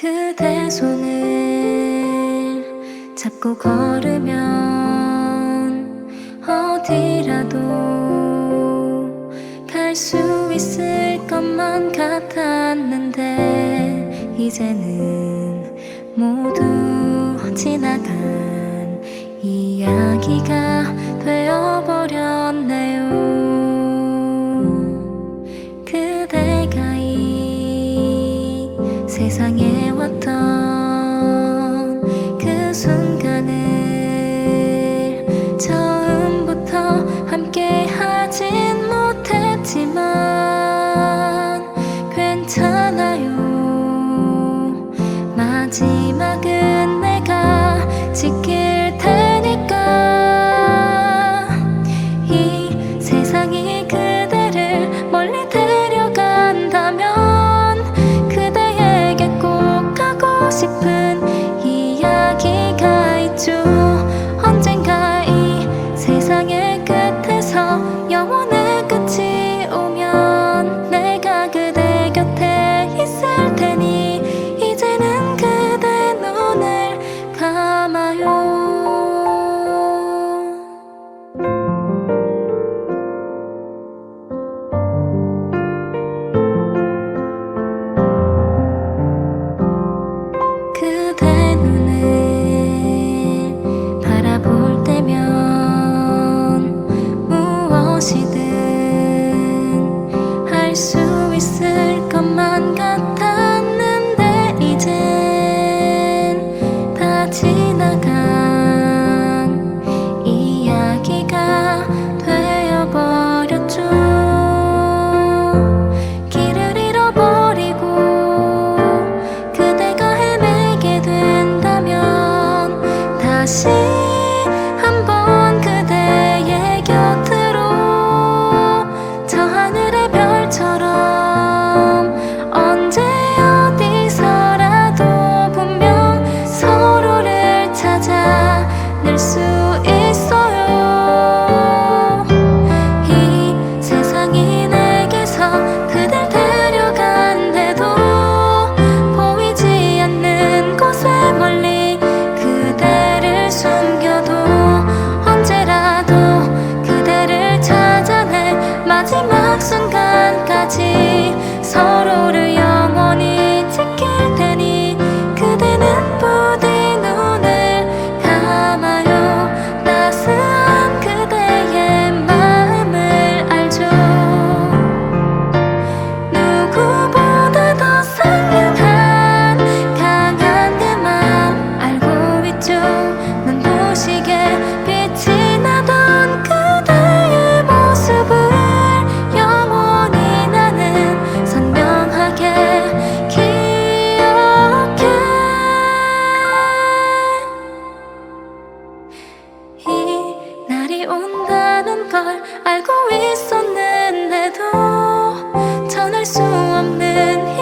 그대 손을 잡고 걸으면 어디라도 갈 수 있을 것만 같았는데 이제는 모두 지나간 이야기가 되어버렸네요. 그대가 이 세상에 마지막은 내가 지킬 see 마지막 순간까지 서로를 영원히 지킬 테니 그대는 부디 눈을 감아요. 따스한 그대의 마음을 알죠. 누구 있었는데도 전할 수 없는